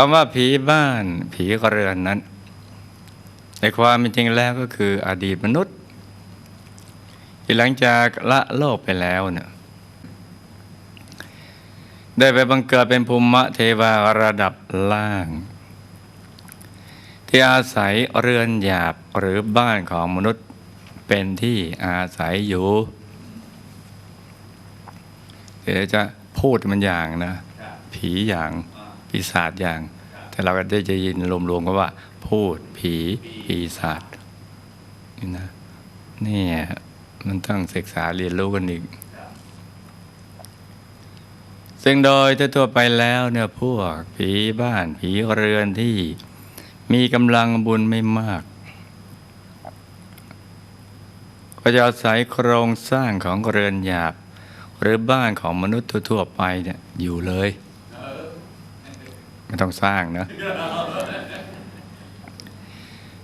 คำว่าผีบ้าน ผีกระเรือนนั้น ในความเป็นจริงแล้วก็คืออดีตมนุษย์ ที่หลังจากละโลกไปแล้วเนี่ยได้ไปบังเกิดเป็นภูมิเทวาระดับล่าง ที่อาศัยเรือนหยาบหรือบ้านของมนุษย์เป็นที่อาศัยอยู่ เดี๋ยวจะพูดมันอย่างนะ ผีอย่าง ปีศาจอย่าง แต่เราก็ได้จะยินรวมๆกันว่า พูดผีปีศาจนี่นะนี่มันต้องศึกษาเรียนรู้กันอีก ซึ่งโดยทั่วไปแล้วเนี่ยพวกผีบ้านผีเรือนที่มีกำลังบุญไม่มาก ก็จะอาศัยโครงสร้างของเรือนหยาบ หรือบ้านของมนุษย์ทั่วไปเนี่ยอยู่เลย ไม่ต้องสร้างนะ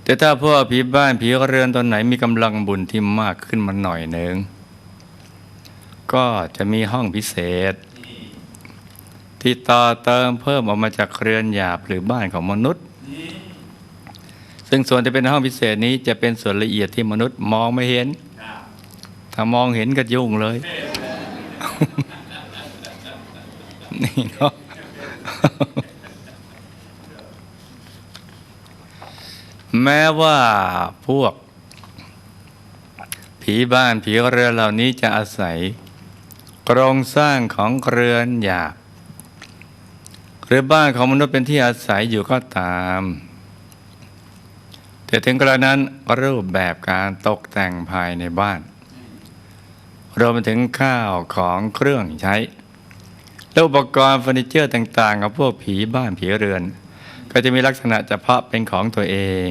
แต่ถ้าพวกผีบ้านผีเรือนตอนไหนมีกำลังบุญที่มากขึ้นมาหน่อยหนึ่งก็จะมีห้องพิเศษ ที่ต่อเติมเพิ่มออกมาจากเรือนหยาบหรือบ้านของมนุษย์ ซึ่งส่วนที่เป็นห้องพิเศษนี้จะเป็นส่วนละเอียดที่มนุษย์มองไม่เห็น ถ้ามองเห็นก็ยุ่งเลย นี่เนาะ แม้ว่าพวก ผีบ้านผีเรือนเหล่านี้จะอาศัยโครงสร้างของเรือนหยาบหรือบ้านของมนุษย์เป็นที่อาศัยอยู่ก็ตาม แต่ถึงกระนั้นรูปแบบการตกแต่งภายในบ้านรวมถึงข้าวของเครื่องใช้และอุปกรณ์เฟอร์นิเจอร์ต่างๆของพวกผีบ้านผีเรือน ก็จะมีลักษณะเฉพาะเป็นของตัวเอง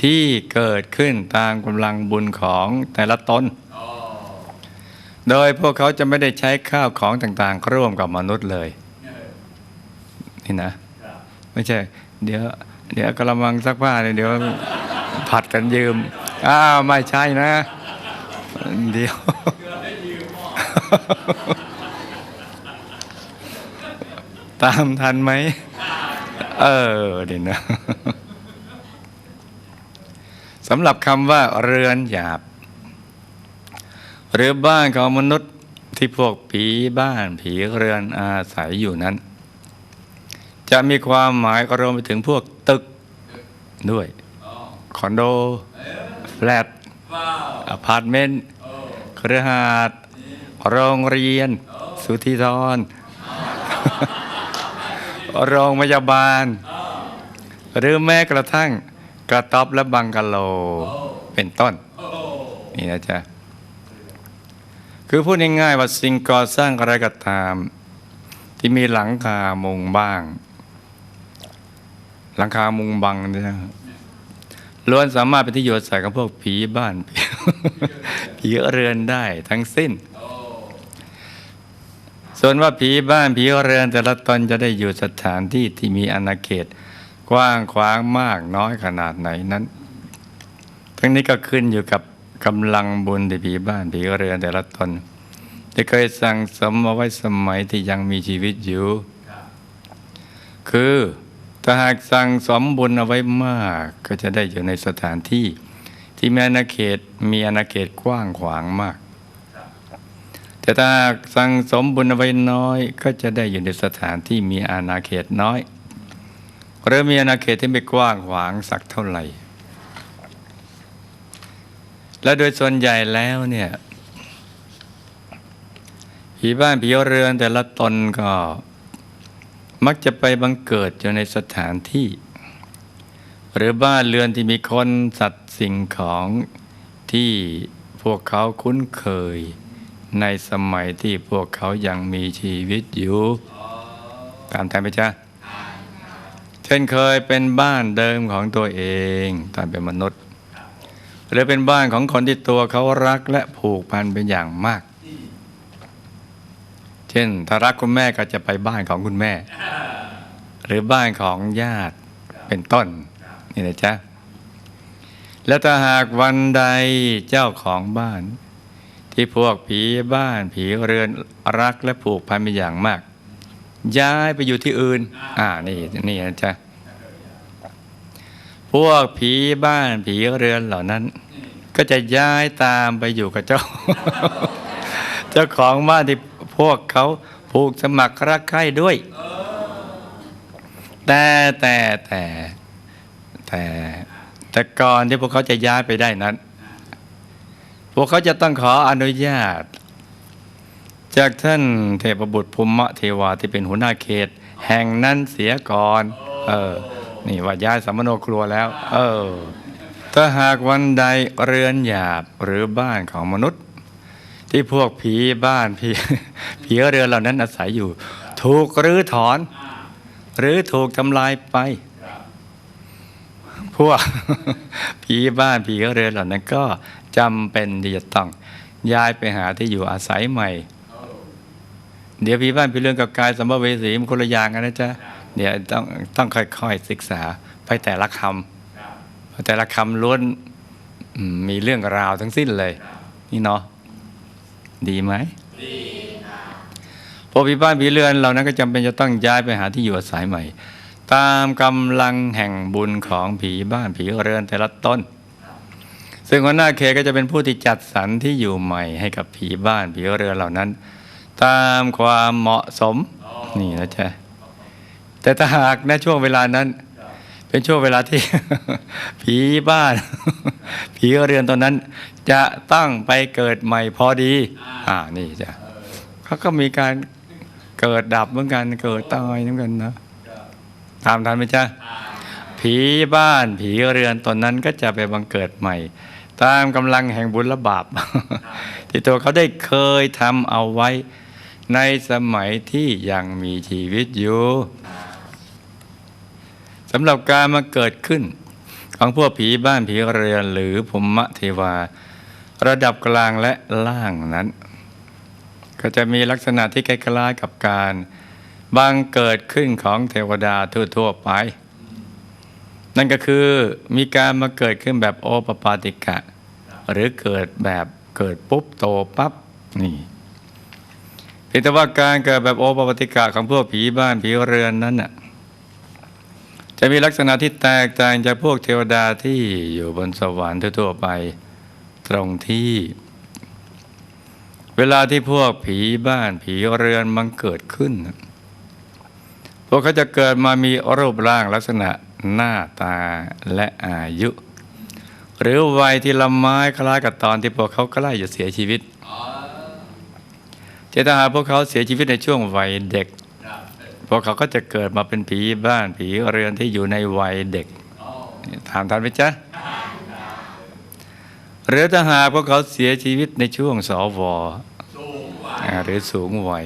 ที่เกิดขึ้นตามกำลังบุญของแต่ละตน โดยพวกเขาจะไม่ได้ใช้ข้าวของต่างๆ ร่วมกับมนุษย์เลย นี่นะ ไม่ใช่ เดี๋ยว เดี๋ยวกระมังซักผ้าเนี่ยเดี๋ยวผัดกันยืม อ้าวไม่ใช่นะ เดี๋ยวตามทันไหม เออเดี๋ยวนะสำหรับคำว่าเรือนหยาบ หรือบ้านของมนุษย์ที่พวกผีบ้านผีเรือนอาศัยอยู่นั้น จะมีความหมายรวมไปถึงพวกตึกด้วยคอนโด แฟลตอพาร์ตเมนต์เครือหาดโรงเรียน สุทธิธร โรงพยาบาล หรือแม้กระทั่งกระต๊อบและบังกะโลเป็นต้น นี่นะจ๊ะ คือพูดง่ายๆว่าสิ่งก่อสร้างอะไรก็ตาม ที่มีหลังคามุงบ้าง หลังคามุงบังเนี่ยนะล้วนสามารถเป็นที่อยู่อาศัยของพวกผีบ้านผีเรือนได้ทั้งสิ้น ส่วนว่าผีบ้านผีเรือนแต่ละตนจะได้อยู่สถานที่ที่มีอาณาเขต กว้างขวางมากน้อยขนาดไหนนั้น ทั้งนี้ก็ขึ้นอยู่กับกำลังบุญที่ผีบ้านผีเรือนแต่ละตนที่เคยสั่งสมเอาไว้สมัยที่ยังมีชีวิตอยู่ คือถ้าหากสั่งสมบุญเอาไว้มากก็จะได้อยู่ในสถานที่ ที่มีอาณาเขตมีอาณาเขตกว้างขวางมาก แต่ถ้าสั่งสมบุญไว้น้อย ก็จะได้อยู่ในสถานที่มีอาณาเขตน้อยหรือมีอาณาเขตที่ไม่กว้างขวางสักเท่าไหร่ และโดยส่วนใหญ่แล้วเนี่ยผีบ้านผีเรือนแต่ละตนก็มักจะไปบังเกิดอยู่ในสถานที่ หรือบ้านเรือนที่มีคนสัตว์สิ่งของที่พวกเขาคุ้นเคย ในสมัยที่พวกเขายังมีชีวิตอยู่ ตามทันไหมจ๊ะเช่นเคยเป็นบ้านเดิมของตัวเองตอนเป็นมนุษย์ หรือเป็นบ้านของคนที่ตัวเขารักและผูกพันเป็นอย่างมาก เช่นถ้ารักคุณแม่ก็จะไปบ้านของคุณแม่ หรือบ้านของญาติเป็นต้นนี่นะจ๊ะแล้วถ้าหากวันใดเจ้าของบ้าน ที่พวกผีบ้านผีเรือนรักและผูกพันเป็นอย่างมาก ย้ายไปอยู่ที่อื่น อ่านี่นี่นะจ๊ะพวกผีบ้านผีเรือนเหล่านั้น ก็จะย้ายตามไปอยู่กับเจ้า เจ้าของบ้านที่พวกเขาผูกสมัครรักใคร่ด้วย แต่แต่แต่แต่แต่ก่อนที่พวกเขาจะย้ายไปได้นั้น พวกเขาจะต้องขออนุญาต จากท่านเทพบุตรภูมิเทวาที่เป็นหัวหน้าเขต แห่งนั้นเสียก่อน เออ นี่ว่าย้ายสัมมโนครัวแล้ว เออ ถ้าหากวันใดเรือนหยาบหรือบ้านของมนุษย์ ที่พวกผีบ้านผีผีเรือนเหล่านั้นอาศัยอยู่ ถูกรื้อถอน หรือถูกทำลายไปพวกผีบ้านผีเรือนเหล่านั้นก็ จำเป็นที่จะต้องย้ายไปหาที่อยู่อาศัยใหม่ เดี๋ยวผีบ้านผีเรือนกับกายสัมภเวสีมันคนละอย่างกันนะจ๊ะเดี๋ยวต้องต้องค่อยๆศึกษาไปแต่ละคำเพราะแต่ละคำล้วนมีเรื่องราวทั้งสิ้นเลย นี่เนาะดีไหมดีพอผีบ้านผีเรือนเหล่านั้นก็จำเป็นจะต้องย้ายไปหาที่อยู่อาศัยใหม่ ตามกำลังแห่งบุญของผีบ้านผีเรือนแต่ละต้น ซึ่งหัวหน้าเขตก็จะเป็นผู้ที่จัดสรรที่อยู่ใหม่ให้กับผีบ้านผีเรือนเหล่านั้น ตามความเหมาะสมนี่นะจ๊ะแต่ถ้าหากในช่วงเวลานั้น เป็นช่วงเวลาที่ ผีบ้าน ผีเรือนตอนนั้น จะตั้งไปเกิดใหม่พอดี อ่านี่จ้ะเขาก็มีการเกิดดับเหมือนกันเกิดตายเหมือนกันนะตามทันไหมจ๊ะผีบ้านผีเรือนตนนั้นก็จะไปบังเกิดใหม่ ตามกำลังแห่งบุญและบาป ที่ตัวเขาได้เคยทำเอาไว้ ในสมัยที่ยังมีชีวิตอยู่สำหรับการมาเกิดขึ้น ของพวกผีบ้านผีเรือนหรือภูมิเทวา ระดับกลางและล่างนั้น ก็จะมีลักษณะที่คล้ายๆกับการบังเกิดขึ้นของเทวดาทั่วๆไป นั่นก็คือมีการมาเกิดขึ้นแบบโอปปาติกะ หรือเกิดแบบเกิดปุ๊บโตปั๊บนี่เพียงแต่ว่าการเกิดแบบโอปปาติกะของพวกผีบ้านผีเรือนนั้นน่ะจะมีลักษณะที่แตกต่างจากพวกเทวดาที่อยู่บนสวรรค์ทั่วไปตรงที่ เวลาที่พวกผีบ้านผีเรือนมันเกิดขึ้น พวกเขาจะเกิดมามีรูปร่างลักษณะ หน้าตาและอายุ หรือวัยที่ละไม้คล้ายกับตอนที่พวกเขาใกล้จะเสียชีวิตเจตนาพวกเขาเสียชีวิตในช่วงวัยเด็ก พวกเขาก็จะเกิดมาเป็นผีบ้านผีเรือนที่อยู่ในวัยเด็ก ถามทันไหมจ๊ะหรือถ้าหากพวกเขาเสียชีวิตในช่วงสวหรือสูงวัย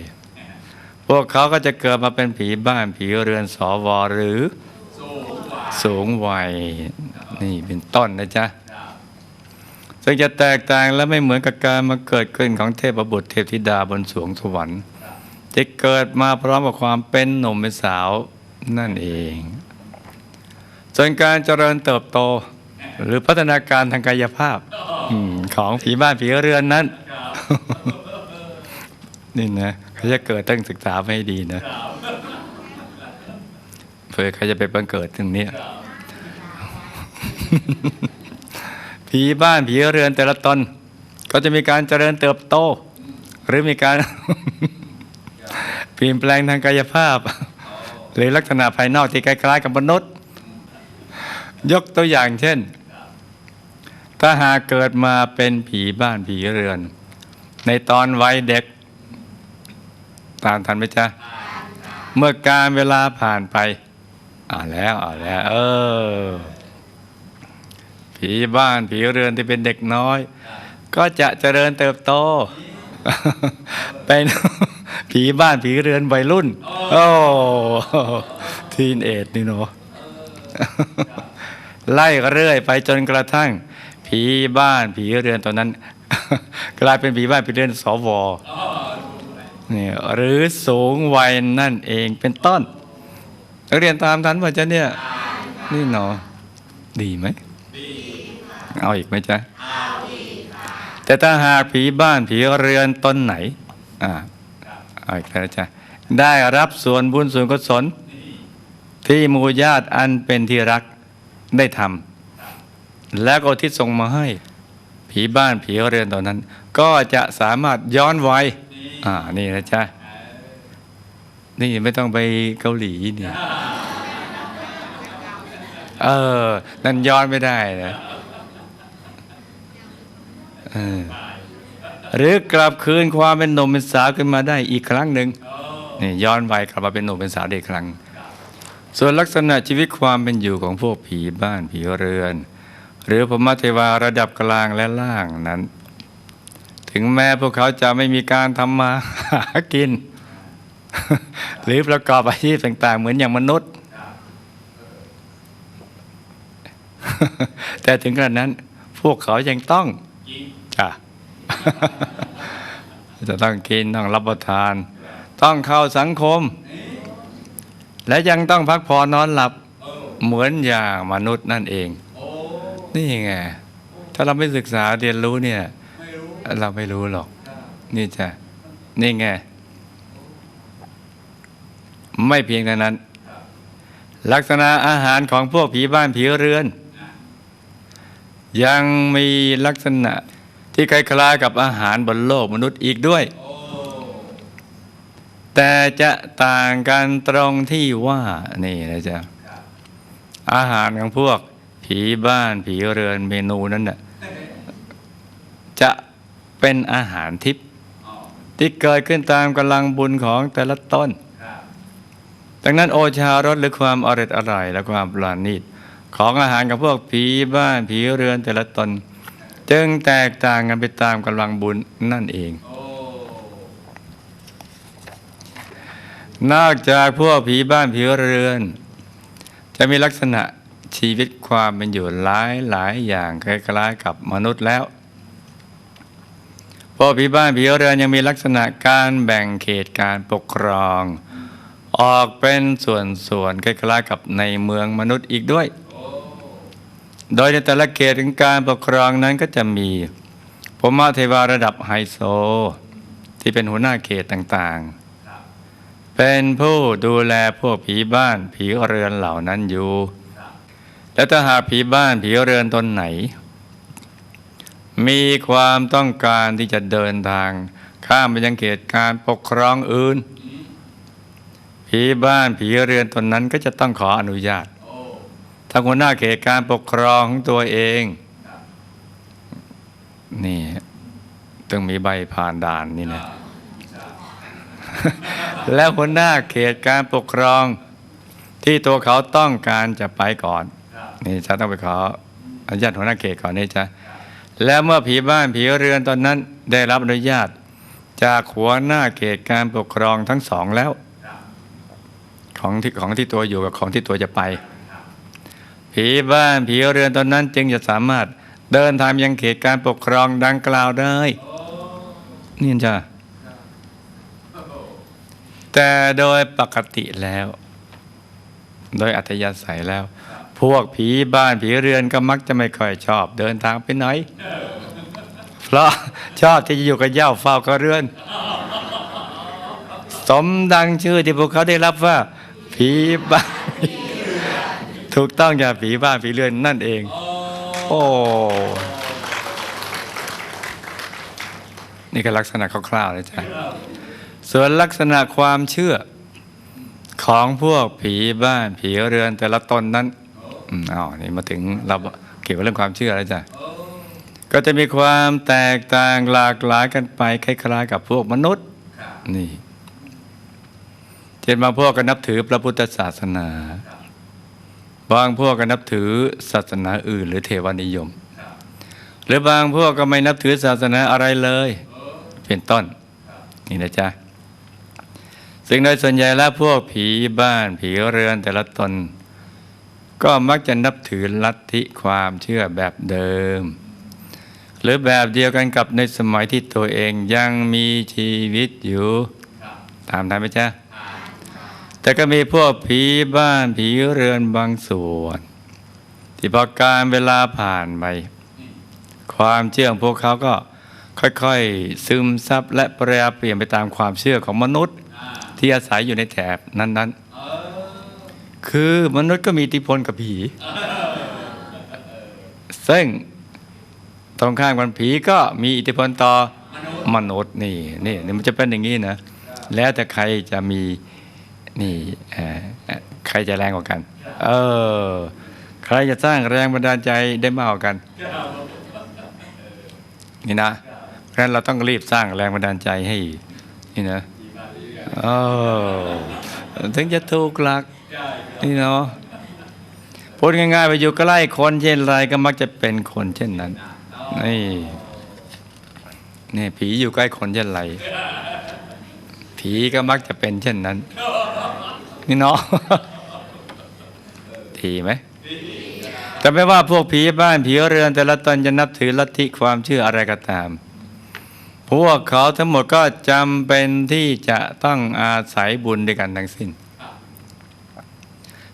พวกเขาก็จะเกิดมาเป็นผีบ้านผีเรือนสวหรือ สูงวัยนี่เป็นต้นนะจ๊ะซึ่งจะแตกต่างและไม่เหมือนกับการมาเกิดขึ้นของเทพบุตรเทพธิดาบนสวงสวรรค์จะเกิดมาพร้อมกับความเป็นหนุ่มเป็นสาวนั่นเอง ส่วนการเจริญเติบโต หรือพัฒนาการทางกายภาพอของผีบ้านผีเรือนนั้น นี่นะเขาจะเกิดตั้งศึกษาให้ดีนะ ผื่อใครจะไปบังเกิดถึงเนี้ยผีบ้านผีเรือนแต่ละตน ก็จะมีการเจริญเติบโต หรือมีการเปลี่ยนแปลงทางกายภาพ หรือลักษณะภายนอกที่คล้ายๆกับมนุษย์ ยกตัวอย่างเช่น ถ้าหากเกิดมาเป็นผีบ้านผีเรือน ในตอนวัยเด็ก ตามทันไหมจ๊ะ เมื่อการเวลาผ่านไป อ่าแล้วอ่าแล้ว เออ ผีบ้านผีเรือนที่เป็นเด็กน้อย ก็จะเจริญเติบโต เป็นผีบ้านผีเรือนวัยรุ่น โอ้ทีนเอดนี่เนาะไล่เรื่อยไปจนกระทั่ง ผีบ้านผีเรือนตอนนั้น กลายเป็นผีบ้านผีเรือนสวนี่หรือสูงวัยนั่นเองเป็นต้น เรียนตามทันป่ะจ๊ะเนี่ย นี่เนาะดีไหม เอาอีกไหมจ๊ะ แต่ถ้าหากผีบ้านผีเรือนตนไหน อ่าเอาอีกแล้วนะจ๊ะ ได้รับส่วนบุญส่วนกุศลที่มูญาติอันเป็นที่รักได้ทำและก็ที่ส่งมาให้ ผีบ้านผีเรือนตอนนั้น ก็จะสามารถย้อนวัยอ่า นี่นะจ๊ะ นี่ไม่ต้องไปเกาหลีนี่ เออ นั่นย้อนไม่ได้นะเออหรือกลับคืนความเป็นหนุ่มเป็นสาวขึ้นมาได้อีกครั้งหนึ่งนี่ย้อนวัยกลับมาเป็นหนุ่มเป็นสาวได้อีกครั้ง ส่วนลักษณะชีวิตความเป็นอยู่ของพวกผีบ้านผีเรือน หรือพมเทวาระดับกลางและล่างนั้น ถึงแม้พวกเขาจะไม่มีการทำมาหากิน หรือประกอบอาชีพต่างๆ เหมือนอย่างมนุษย์ แต่ถึงขนาดนั้น พวกเขายังต้องจ้ะจะต้องกินต้องรับประทาน ต้องเข้าสังคม และยังต้องพักผ่อนนอนหลับเหมือนอย่างมนุษย์นั่นเอง นี่ไงถ้าเราไม่ศึกษาเรียนรู้เนี่ย เราไม่รู้หรอก นี่จ้ะนี่ไงไม่เพียงเท่านั้น ลักษณะอาหารของพวกผีบ้านผีเรือน ยังมีลักษณะที่คล้ายๆกับอาหารบนโลกมนุษย์อีกด้วย แต่จะต่างกันตรงที่ว่านี่นะจ๊ะอาหารของพวก ผีบ้านผีเรือนเมนูนั้นน่ะจะเป็นอาหารทิพย์ที่เกิดขึ้นตามกำลังบุญของแต่ละต้น ดังนั้นโอชารสหรือความอร่อยอร่อยและความปราณีต ของอาหารกับพวกผีบ้านผีเรือนแต่ละตน จึงแตกต่างกันไปตามกำลังบุญนั่นเอง นอกจากพวกผีบ้านผีเรือน จะมีลักษณะชีวิตความเป็นอยู่หลายหลายอย่างคล้ายๆกับมนุษย์แล้วพวกผีบ้านผีเรือนยังมีลักษณะการแบ่งเขตการปกครอง ออกเป็นส่วนๆคล้ายๆกับในเมืองมนุษย์อีกด้วย โดยในแต่ละเขตของการปกครองนั้นก็จะมีพรหมเทวาระดับไฮโซ ที่เป็นหัวหน้าเขตต่างๆ เป็นผู้ดูแลพวกผีบ้านผีเรือนเหล่านั้นอยู่ และถ้าหากผีบ้านผีเรือนตนไหน มีความต้องการที่จะเดินทาง ข้ามไปยังเขตการปกครองอื่น ผีบ้านผีเรือนตนนั้นก็จะต้องขออนุญาต ทางหัวหน้าเขตการปกครองของตัวเอง นี่ต้องมีใบผ่านด่านนี่นะแล้วหัวหน้าเขตการปกครอง ที่ตัวเขาต้องการจะไปก่อนนี่จะต้องไปขออนุญาตหัวหน้าเขตก่อนนี่จ้ะแล้วเมื่อผีบ้านผีเรือนตอนนั้นได้รับอนุญาต จากหัวหน้าเขตการปกครองทั้งสองแล้ว ของที่ของที่ตัวอยู่กับของที่ตัวจะไป ผีบ้านผีเรือนตอนนั้นจึงจะสามารถเดินทางยังเขตการปกครองดังกล่าวได้ นี่จ้ะแต่โดยปกติแล้ว โดยอัธยาศัยแล้ว พวกผีบ้านผีเรือนก็มักจะไม่ค่อยชอบ เดินทางไปไหน เพราะชอบที่จะอยู่กับเหย้าเฝ้ากระเรือน สมดังชื่อที่พวกเขาได้รับว่า ผีบ้าน ถูกต้องอย่าผีบ้านผีเรือนนั่นเอง โอ้นี่ก็ลักษณะคร่าวๆเลยจ้ะส่วนลักษณะความเชื่อ ของพวกผีบ้านผีเรือนแต่ละตนนั้นอืมอ้าวนี่มาถึงเราเกี่ยวกับเรื่องความเชื่อแล้วจ้ะก็จะมีความแตกต่างหลากหลายกันไปคล้ายๆกับพวกมนุษย์นี่เช่นบางพวกก็นับถือพระพุทธศาสนา บางพวกก็นับถือศาสนาอื่น หรือเทวานิยม หรือบางพวกก็ไม่นับถือศาสนาอะไรเลย เป็นต้น นี่นะจ๊ะซึ่งโดยส่วนใหญ่แล้วพวกผีบ้านผีเรือนแต่ละตน ก็มักจะนับถือลัทธิความเชื่อแบบเดิม หรือแบบเดียวกันกับในสมัยที่ตัวเองยังมีชีวิตอยู่ ตามทันไหมจ๊ะ แต่ก็มีพวกผีบ้านผีเรือนบางส่วน ที่พอการเวลาผ่านไป ความเชื่อของพวกเขาก็ค่อยๆ ซึมซับและแปรเปลี่ยนไปตามความเชื่อของมนุษย์ ที่อาศัยอยู่ในแถบนั้นๆ คือมนุษย์ก็มีอิทธิพลกับผี ซึ่งตรงข้ามกันผีก็มีอิทธิพลต่อมนุษย์นี่นี่นี่มันจะเป็นอย่างนี้นะ แล้วแต่ใครจะมี นี่ใครจะแรงกว่ากัน เออ ใครจะสร้างแรงบันดาลใจได้มากกว่ากัน นี่นะเพราะนั้นเราต้องรีบสร้างแรงบันดาลใจให้ นี่นะเออถึงจะถูกหลัก นี่เนาะพูดง่ายๆไปอยู่ใกล้คนเช่นไรก็มักจะเป็นคนเช่นนั้น นี่นี่ผีอยู่ใกล้คนเช่นไรผีก็มักจะเป็นเช่นนั้น นี่เนาะดีไหมแต่ไม่ว่าพวกผีบ้านผีเรือน แต่ละตนจะนับถือลัทธิความเชื่ออะไรก็ตาม พวกเขาทั้งหมดก็จำเป็นที่จะต้องอาศัยบุญด้วยกันทั้งสิ้น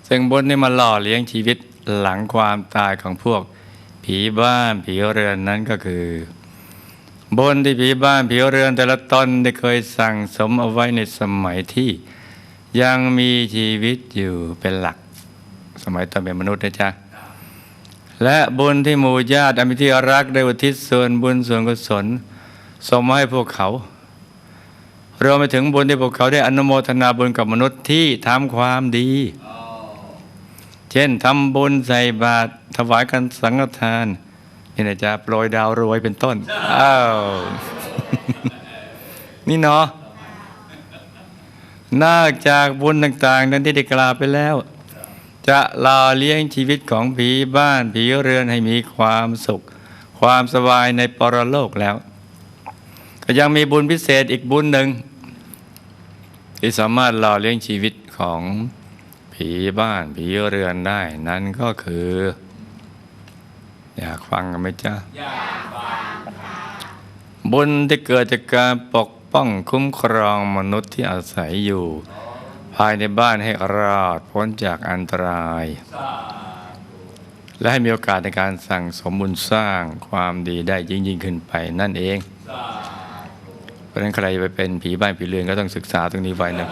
ซึ่งบุญนี่มาหล่อเลี้ยงชีวิตหลังความตายของพวกผีบ้านผีเรือนนั้นก็คือบุญที่ผีบ้านผีเรือนแต่ละตนได้เคยสั่งสมเอาไว้ในสมัยที่ ยังมีชีวิตอยู่เป็นหลัก สมัยตอนเป็นมนุษย์นะจ๊ะ และบุญที่หมู่ญาติอมิที่รักได้อุทิศส่วนบุญส่วนกุศลสมให้พวกเขารวมไปถึงบุญที่พวกเขาได้อนุโมทนาบุญกับมนุษย์ที่ทำความดี เช่นทำบุญใส่บาตรถวายกันสังฆทาน นี่นะจ๊ะโปรยดาวรวยเป็นต้นอ้าวนี่เนาะ นอกจากบุญต่างๆ นั้นที่ได้กล่าวไปแล้ว จะหล่อเลี้ยงชีวิตของผีบ้านผีเรือนให้มีความสุข ความสบายในปรโลกแล้ว ก็ยังมีบุญพิเศษอีกบุญหนึ่งที่สามารถหล่อเลี้ยงชีวิตของผีบ้านผีเรือนได้ นั่นก็คือ อยากฟังกันไหมจ๊ะบุญที่เกิดจากการปก ป้องคุ้มครองมนุษย์ที่อาศัยอยู่ ภายในบ้านให้รอดพ้นจากอันตราย และให้มีโอกาสในการสั่งสมบุญสร้างความดีได้ยิ่งยิ่งขึ้นไปนั่นเอง เพราะนั้นใครไปเป็นผีบ้านผีเรือนก็ต้องศึกษาตรงนี้ไว้นะ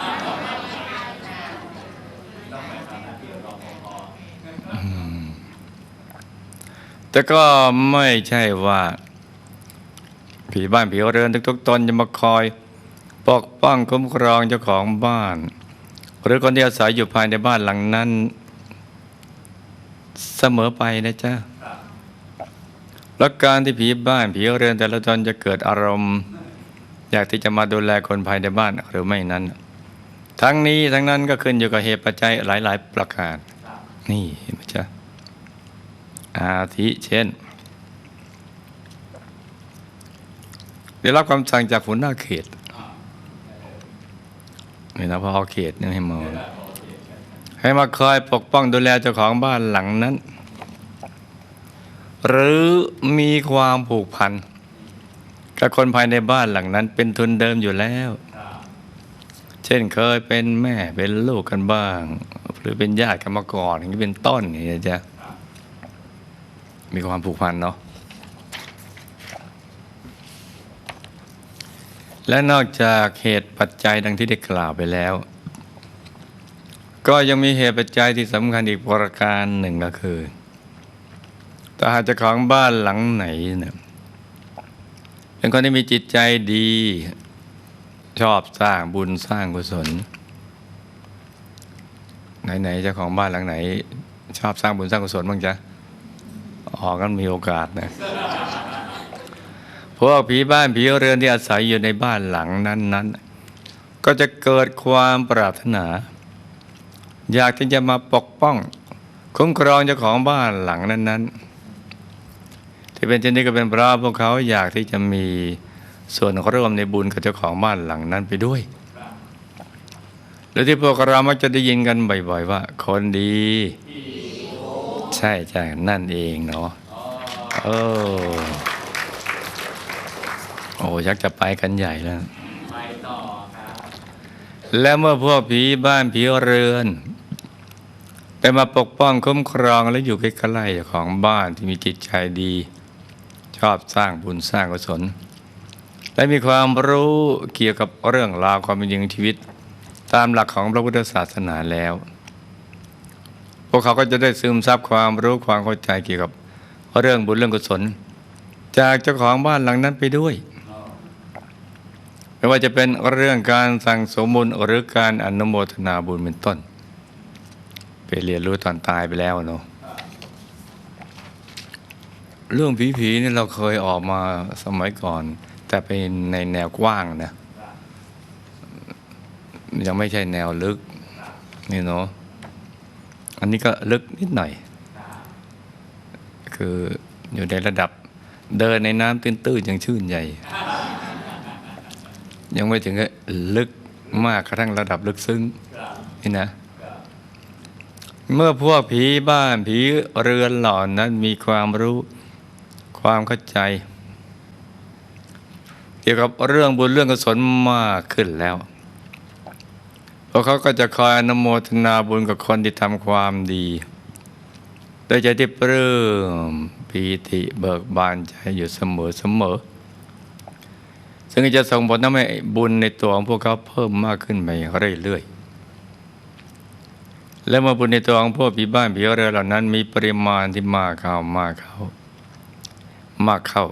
แต่ก็ไม่ใช่ว่า ผีบ้านผีเรือนทุกๆตนจะมาคอย ปกป้องคุ้มครองเจ้าของบ้าน หรือคนที่อาศัยอยู่ภายในบ้านหลังนั้น เสมอไปนะจ๊ะและการที่ผีบ้านผีเรือนแต่ละตนจะเกิดอารมณ์ อยากที่จะมาดูแลคนภายในบ้านหรือไม่นั้น ทั้งนี้ทั้งนั้นก็ขึ้นอยู่กับเหตุปัจจัยหลาย ๆ ประการ นี่เห็นไหมจ๊ะอาทิเช่น ได้รับคำสั่งจากหัวหน้าเขตนี่นะพอเขตนี่ให้มาให้มาคอยปกป้องดูแลเจ้าของบ้านหลังนั้น หรือมีความผูกพันกับคนภายในบ้านหลังนั้น เป็นทุนเดิมอยู่แล้ว เช่นเคยเป็นแม่เป็นลูกกันบ้าง หรือเป็นญาติกันมาก่อนอย่างนี้เป็นต้นนี่นะจ๊ะมีความผูกพันเนาะ และนอกจากเหตุปัจจัยดังที่ได้กล่าวไปแล้ว ก็ยังมีเหตุปัจจัยที่สำคัญอีกประการหนึ่งก็คือถ้าหากจ้าของบ้านหลังไหนเนี่ยเป็นคนที่มีจิตใจดี ชอบสร้างบุญสร้างกุศล ไหนๆเจ้าของบ้านหลังไหน ชอบสร้างบุญสร้างกุศลบ้างจ๊ะออกกันมีโอกาสนะ พวกผีบ้านผีเรือนที่อาศัยอยู่ในบ้านหลังนั้นๆ ก็จะเกิดความปรารถนา อยากที่จะมาปกป้อง คุ้มครองเจ้าของบ้านหลังนั้นๆ ที่เป็นเช่นนี้ก็เป็นเพราะพวกเขาอยากที่จะมีส่วนร่วมในบุญกับเจ้าของบ้านหลังนั้นไปด้วย แล้วที่พวกเรามักจะได้ยินกันบ่อยๆว่า คนดี ใช่ใช่นั่นเองเนาะเออ โอ้ยักจะไปกันใหญ่แล้วและเมื่อพวกผีบ้านผีเรือนได้มาปกป้องคุ้มครองและอยู่ใกล้ๆเจ้ของบ้านที่มีจิตใจดี ชอบสร้างบุญสร้างกุศลและมีความรู้เกี่ยวกับเรื่องราวความเป็นจริงชีวิต ตามหลักของพระพุทธศาสนาแล้ว พวกเขาก็จะได้ซึมซับความรู้ความเข้าใจเกี่ยวกับเรื่องบุญเรื่องกุศล จากเจ้าของบ้านหลังนั้นไปด้วย ไม่ว่าจะเป็นเรื่องการสั่งสมบุญหรือการอนุโมทนาบุญเป็นต้น ไปเรียนรู้ตอนตายไปแล้วเนาะเรื่องผีๆนี่เราเคยออกมาสมัยก่อน แต่เป็นในแนวกว้างนะยังไม่ใช่แนวลึกนี่เนาะอันนี้ก็ลึกนิดหน่อย คืออยู่ในระดับเดินในน้ำตื้นๆยังชื่นใหญ่ ยังไม่ถึงกับลึกมากกระทั่งระดับลึกซึ้งนี่นะ เมื่อพวกผีบ้านผีเรือนหล่อนนั้นมีความรู้ความเข้าใจ เกี่ยวกับเรื่องบุญเรื่องกุศลมากขึ้นแล้วพวกเขาก็จะคอยอนุโมทนาบุญกับคนที่ทำความดีโดยใจที่ปลื้มปีติเบิกบานใจอยู่เสมอเสมอ ซึ่งจะส่งผลทำให้บุญในตัวของพวกเขาเพิ่มมากขึ้นไปเรื่อยๆ และเมื่อบุญในตัวของพวกผีบ้านผีเรือเหล่านั้น มีปริมาณที่มากเข้ามากเข้ามากเข้า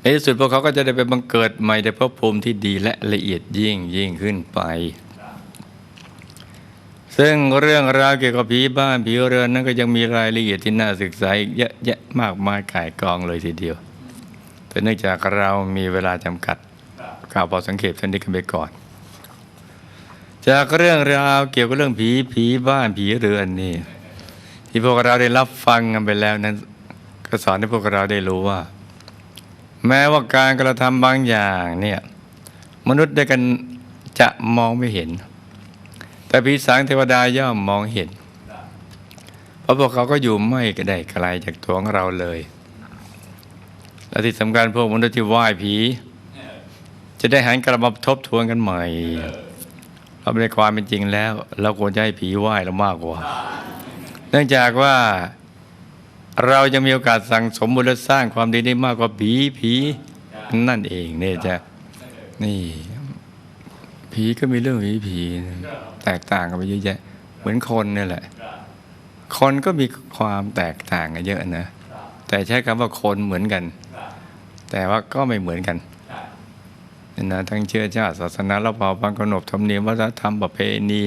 ในที่สุดพวกเขาก็จะได้ไปบังเกิดใหม่ในภพภูมิที่ดีและละเอียดยิ่งยิ่งขึ้นไป ซึ่งเรื่องราวเกี่ยวกับผีบ้านผีเรือนนั้นก็ยังมีรายละเอียดที่น่าศึกษาอีกเยอะแยะมากมายก่ายกองเลยทีเดียว แต่เนื่องจากเรามีเวลาจำกัดกล่าวพอสังเกตท่านนี้กันไปก่อน จากเรื่องราวเกี่ยวกับเรื่องผีผีบ้านผีเรือนนี่ ที่พวกเราได้รับฟังกันไปแล้วนั้นก็สอนให้พวกเราได้รู้ว่า แม้ว่าการกระทำบางอย่างเนี่ยมนุษย์ด้วยกันจะมองไม่เห็น แต่ผีสางเทวดาย่อมมองเห็น เพราะพวกเขาก็อยู่ไม่ได้ไกลจากตัวของเราเลย และที่สำคัญพวกมนุษย์ที่ไหว้ผี จะได้หันกลับมาทบทวนกันใหม่เพราะในความเป็นจริงแล้ว เราควรจะให้ผีไหว้เรามากกว่า เนื่องจากว่าเราจะมีโอกาสสั่งสมบุญและสร้างความดีได้มากกว่าผีผีนั่นเองเนี่ยจะนี่ ผีก็มีเรื่องผีผีแตกต่างกันไปเยอะแยะ เหมือนคนเนี่ยแหละ คนก็มีความแตกต่างกันเยอะนะ แต่ใช้คำว่าคนเหมือนกัน แต่ว่าก็ไม่เหมือนกันนะทั้งเชื้อชาติศาสนาและเผ่าพันธุ์ขนบธรรมเนียมวัฒนธรรมประเพณี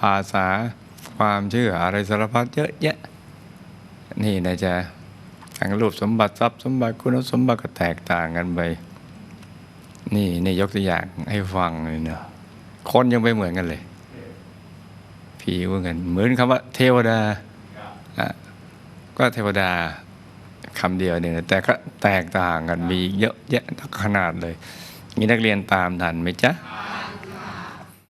ภาษาความเชื่ออะไรสารพัดเยอะแยะ นี่นะจ๊ะทั้งรูปสมบัติทรัพย์สมบัติคุณสมบัติก็แตกต่างกันไป นี่นี่ยกตัวอย่างให้ฟังเลยเนาะคนยังไม่เหมือนกันเลยผีเหมือนกันเหมือนคำว่า เทวดาอะก็เทวดา คำเดียวเนี่ยแต่ก็แตกต่างกันมีเยอะแยะขนาดเลย มีนักเรียนตามทันไหมจ๊ะ